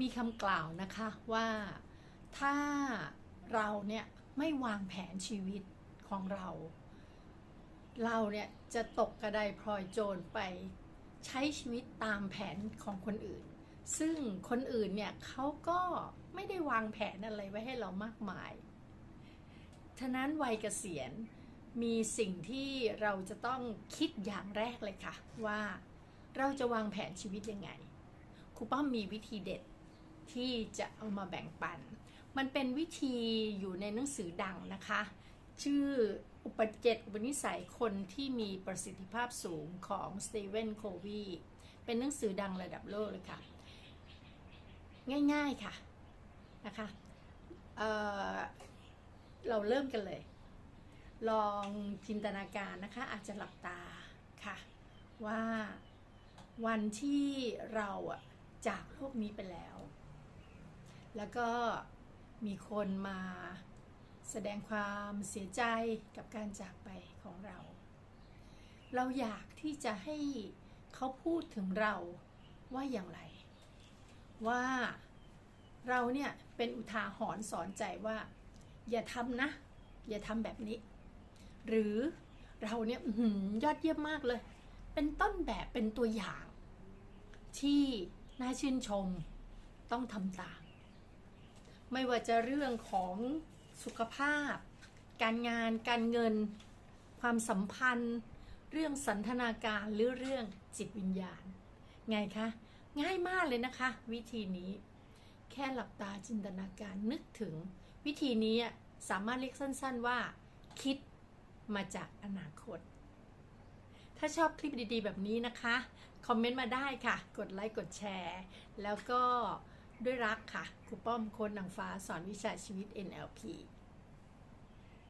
มีคำกล่าวนะคะว่าถ้าเราเนี่ยไม่วางแผนชีวิตของเรา เราเนี่ยจะตกกระไดพลอยโจรไปใช้ชีวิตตามแผนของคนอื่น ซึ่งคนอื่นเนี่ยเขาก็ไม่ได้วางแผนอะไรไว้ให้เรามากมาย ฉะนั้นวัยเกษียณมีสิ่งที่เราจะต้องคิดอย่างแรกเลยค่ะ ว่าเราจะวางแผนชีวิตยังไงครูป้อมมีวิธีเด็ด ที่จะเอามาแบ่งปัน มันเป็นวิธีอยู่ในหนังสือดังนะคะ ชื่ออุปเจตอุปนิสัยคนที่มีประสิทธิภาพสูงของสตีเวนโควีเป็นหนังสือดังระดับโลกเลยค่ะ ง่ายๆค่ะนะคะเเราเริ่มกันเลย ลองจินตนาการนะคะอาจจะหลับตาค่ะ ว่าวันที่เราจากโลกนี้ไปแล้ว แล้วก็มีคนมาแสดงความเสียใจกับการจากไปของเรา เราอยากที่จะให้เขาพูดถึงเราว่าอย่างไร ว่าเราเนี่ยเป็นอุทาหรณ์สอนใจว่า อย่าทำนะ อย่าทำแบบนี้ หรือเราเนี่ยหือยอดเยี่ยมมากเลย เป็นต้นแบบเป็นตัวอย่าง ที่น่าชื่นชมต้องทำตาม ไม่ว่าจะเรื่องของสุขภาพ การงาน การเงิน ความสัมพันธ์ เรื่องสันทนาการหรือเรื่องจิตวิญญาณ ไงคะ ง่ายมากเลยนะคะ วิธีนี้ แค่หลับตาจินตนาการนึกถึง วิธีนี้อะสามารถเรียกสั้น ๆว่า คิดมาจากอนาคต ถ้าชอบคลิปดีๆ แบบนี้นะคะ คอมเมนต์มาได้ค่ะ กดไลค์ กดแชร์ แล้วก็ ด้วยรักค่ะครูป้อมโค้ดนางฟ้าสอนวิชาชีวิต NLP